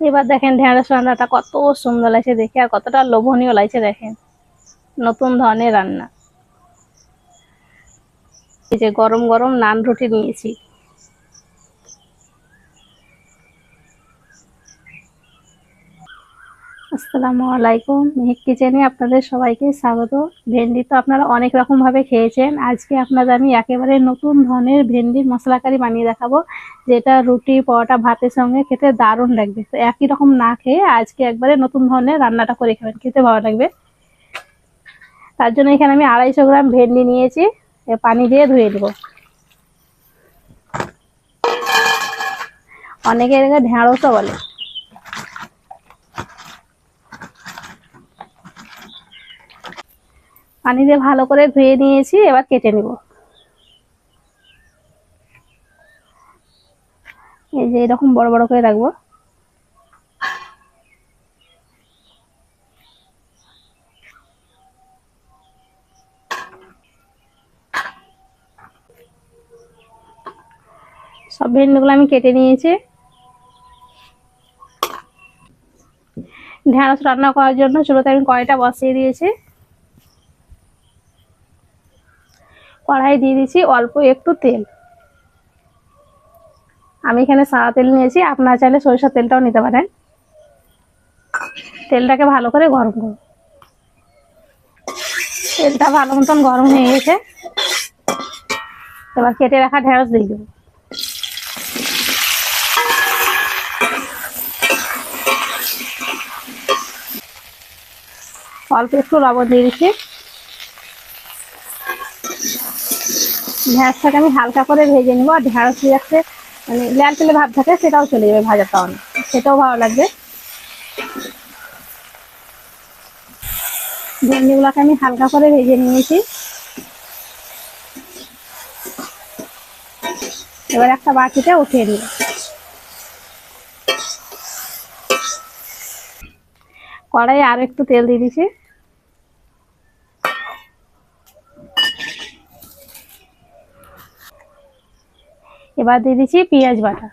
এবার দেখেন ঢেঁড়স রান্নাটা কত সুন্দর লাগছে দেখে আর কতটা লোভনীয় লাগছে দেখেন। নতুন ধরনের রান্না। এই যে গরম গরম নান রুটি নিয়েছি। আসসালামু আলাইকুম। মেহেক কিচেনে আপনাদের সবাইকে স্বাগত। ভেন্ডি তো আপনারা অনেক রকম ভাবে খেয়েছেন। আজকে আপনাদের আমি একেবারে নতুন ধরনের ভেন্ডির মশলা কারি বানিয়ে দেখাবো, যেটা রুটি, পরোটা, ভাতের সঙ্গে খেতে দারুণ লাগবে। তো একই রকম না খেয়ে আজকে একবারে নতুন ধরনের রান্নাটা করে খাবেন, খেতে ভালো লাগবে। তার জন্য এখানে আমি আড়াইশো গ্রাম ভেন্ডি নিয়েছি। পানি দিয়ে ধুয়ে দেবো অনেকে এটাকে ঢেঁড়সও বলে। পানি দিয়ে ভালো করে ধুয়ে নিয়েছি, এবার কেটে নিব। এই যে এরকম বড় বড় করে রাখব। সব ভেন্ডিগুলো আমি কেটে নিয়েছি। ঢেঁড়স রান্না করার জন্য চুলোতে আমি কড়াইটা বসিয়ে দিয়েছি। কড়াই দিয়ে দিচ্ছি অল্প একটু তেল। আমি এখানে সাদা তেল নিয়েছি, আপনারা চাইলে সরিষার তেলটাও নিতে পারেন। তেলটাকে ভালো করে গরম করুন। তেলটা ভালো মতন গরম হয়ে গেছে। এবার কেটে রাখা ঢেঁড়স দিয়ে দেবো। অল্প একটু লবণ দিয়ে দিচ্ছি। ঢেঁড়সটাকে আমি হালকা করে ভেজে নিবো। আর ঢেঁড়স দিয়ে যাচ্ছে মানে লাল তেলে ভাব থাকে, সেটাও চলে যাবে ভাজাটা অনেক সেটাও ভালো লাগবে। ভেন্ডিগুলোকে আমি হালকা করে ভেজে নিয়েছি। এবার একটা বাটিতে উঠিয়ে নিই কড়াই আরও একটু তেল দিয়ে দিছি এবার দিয়ে দিচ্ছি পেঁয়াজ বাটা।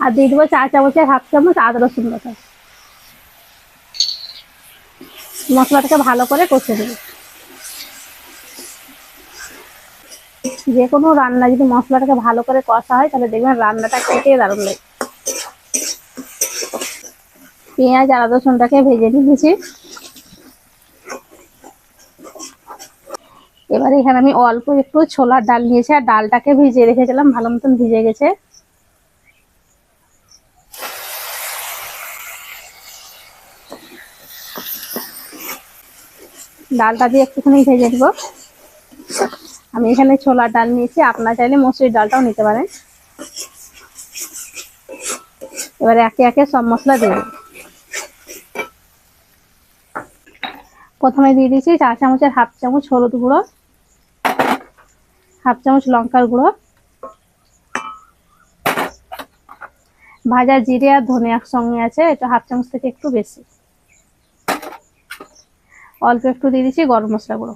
আর দিয়ে দেবো চা চামচের হাফ চামচ আদা রসুন বাটা। মশলাটাকে ভালো করে কষে দেবো যে কোনো রান্না যদি মশলাটাকে ভালো করে কষা হয়, তাহলে দেখবেন রান্নাটা খেতে দারুণ লাগে। পেঁয়াজ আর রসুনটাকে ভেজে নিয়েছি। এবার এখানে আমি অল্প একটু ছোলার ডাল নিয়েছি আর ডালটাকে ভিজিয়ে রেখেছিলাম, ভালো মতন ভিজে গেছে। ডালটা দিয়ে একটুখানি ভেজে দেবো আমি এখানে ছোলার ডাল নিয়েছি, আপনার চাইলে মসুরির ডালটাও নিতে পারেন। এবারে একে একে সব মশলা দিয়ে প্রথমে দিয়ে দিচ্ছি চা চামচের হাফ চামচ হলুদ গুঁড়ো, হাফ চামচ লঙ্কার গুঁড়ো, ভাজা জিরে আর ধনে একসঙ্গে আছে, এটা হাফ চামচ থেকে একটু বেশি। অল্প একটু দিয়ে দিচ্ছি গরম মশলা গুঁড়ো।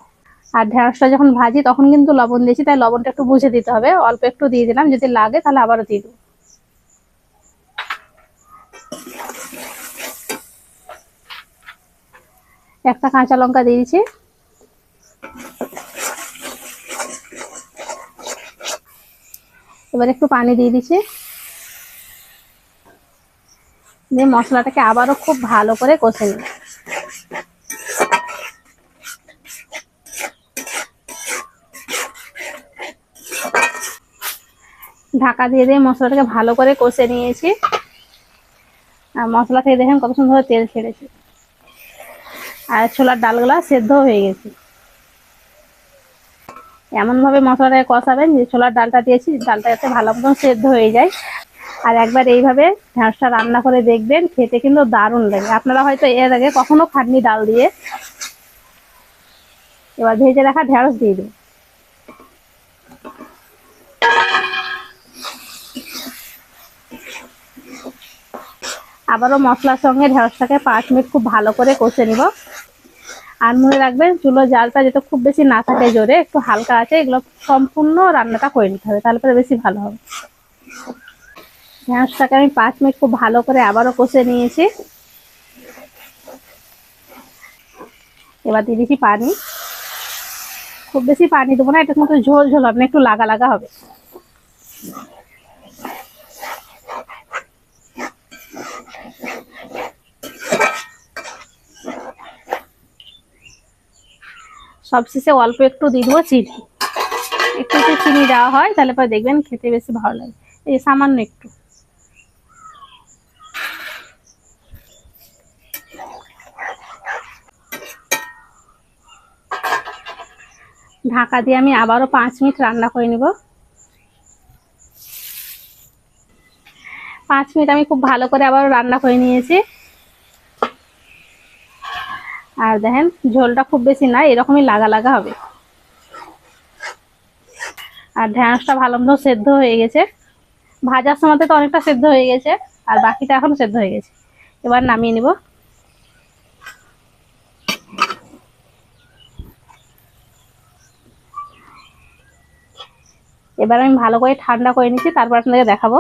আর ঢেঁড়সটা যখন ভাজি তখন কিন্তু লবণ দিয়েছি, তাই লবণটা একটু বুঝে দিতে হবে। অল্প একটু দিয়ে দিলাম, যদি লাগে তাহলে আবারও দিয়ে দেবো। একটা কাঁচা লঙ্কা দিয়ে দিচ্ছি। এবার একটু পানি দিয়ে দিচ্ছি। দিয়ে মশলাটাকে আবারও খুব ভালো করে কষে নিই। ঢাকা দিয়ে দিয়ে মশলাটাকে ভালো করে কষে নিয়েছি। আর মশলা থেকে দেখেন কত সুন্দর তেল ছেড়েছে। আর ছোলার ডালগুলা সেদ্ধ হয়ে গেছে। এমনভাবে মশলাটাকে কষাবেন যে ছোলার ডালটা দিয়েছি, ডালটা যাতে ভালো মতন সেদ্ধ হয়ে যায়। আর একবার এইভাবে ঢেঁড়সটা রান্না করে দেখবেন, খেতে কিন্তু দারুণ লাগে। আপনারা হয়তো এর আগে কখনো খাননি ডাল দিয়ে। এবার ভেজে রাখা ঢেঁড়স দিয়ে দেবো আবারও মশলার সঙ্গে ঢেঁড়সটাকে পাঁচ মিনিট খুব ভালো করে কষে নিব। আর মনে রাখবেন চুলো জালটা যাতে খুব বেশি না থাকে জোরে, একটু হালকা আছে, এগুলো সম্পূর্ণ রান্নাটা করে নিতে হবে, তাহলে পরে বেশি ভালো হবে। ঢ্যাঁড়সটাকে আমি পাঁচ মিনিট খুব ভালো করে আবারও কষে নিয়েছি। এবার দিয়ে দিচ্ছি পানি। খুব বেশি পানি দেবো না এটা কিন্তু ঝোল ঝোল হবে না, একটু লাগা লাগা হবে। সবশেষে অল্প একটু দিয়ে দেবো চিনি। একটু একটু চিনি দেওয়া হয়, তাহলে পরে দেখবেন খেতে বেশি ভালো লাগে। এই সামান্য একটু। ঢাকা দিয়ে আমি আবারও পাঁচ মিনিট রান্না করে নিব। পাঁচ মিনিট আমি খুব ভালো করে আবারও রান্না করে নিয়েছি। আর দেখেন, ঝোলটা খুব বেশি না, এরকমই লাগা লাগা হবে। আর ঢ্যাঁড়সটা ভালো মতো সেদ্ধ হয়ে গেছে। ভাজার সময় তো অনেকটা সেদ্ধ হয়ে গেছে, আর বাকিটা এখনও সেদ্ধ হয়ে গেছে। এবার নামিয়ে নিব। এবার আমি ভালো করে ঠান্ডা করে নিচ্ছি, তারপর আপনাদের দেখাবো।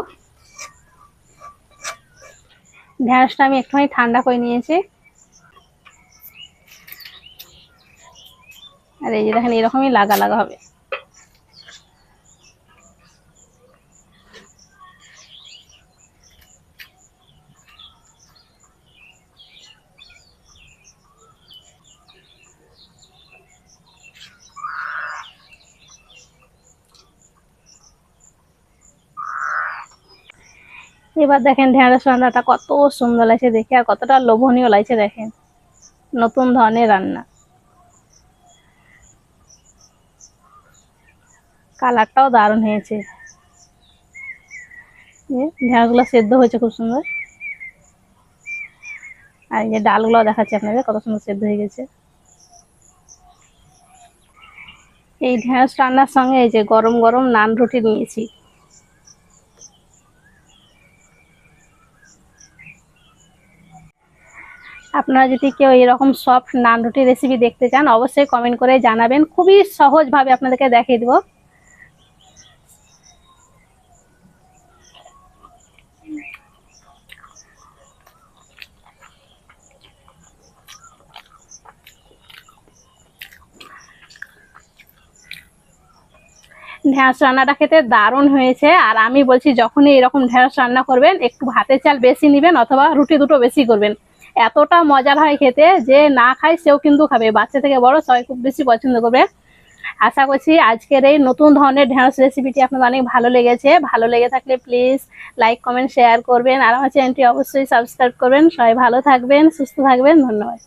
ঢ্যাঁড়সটা আমি একটুখানি ঠান্ডা করে নিয়েছি। আর এই যে দেখেন, এরকমই লাগা লাগা হবে। এবার দেখেন ঢেঁড়স রান্নাটা কত সুন্দর লাগছে দেখে, আর কতটা লোভনীয় লাগছে দেখেন। নতুন ধরনের রান্না। কালারটাও দারুণ হয়েছে। ঢেঁড়সগুলো সেদ্ধ হয়েছে খুব সুন্দর। আর এই যে ডালগুলো দেখাচ্ছি আপনাদের কত সুন্দর সেদ্ধ হয়ে গেছে। এই ঢেঁড়স রান্নার সঙ্গে এই যে গরম গরম নান রুটি নিয়েছি। আপনারা যদি কেউ এরকম সফট নান রুটি রেসিপি দেখতে চান, অবশ্যই কমেন্ট করে জানাবেন। খুবই সহজভাবে আপনাদেরকে দেখিয়ে দেবো। ঢেঁড়স রান্নাটা খেতে দারুণ হয়েছে। আর আমি বলছি, যখনই এরকম ঢেঁড়স রান্না করবেন, একটু ভাতের চাল বেশি নেবেন অথবা রুটি দুটো বেশি করবেন। এতটা মজার হয় খেতে যে না খায় সেও কিন্তু খাবে। বাচ্চা থেকে বড় সবাই খুব বেশি পছন্দ করবে। আশা করছি আজকের এই নতুন ধরনের ঢেঁড়স রেসিপিটি আপনাদের অনেক ভালো লেগেছে। ভালো লেগে থাকলে প্লিজ লাইক কমেন্ট শেয়ার করবেন। আর আমার চ্যানেলটি অবশ্যই সাবস্ক্রাইব করবেন। সবাই ভালো থাকবেন, সুস্থ থাকবেন। ধন্যবাদ।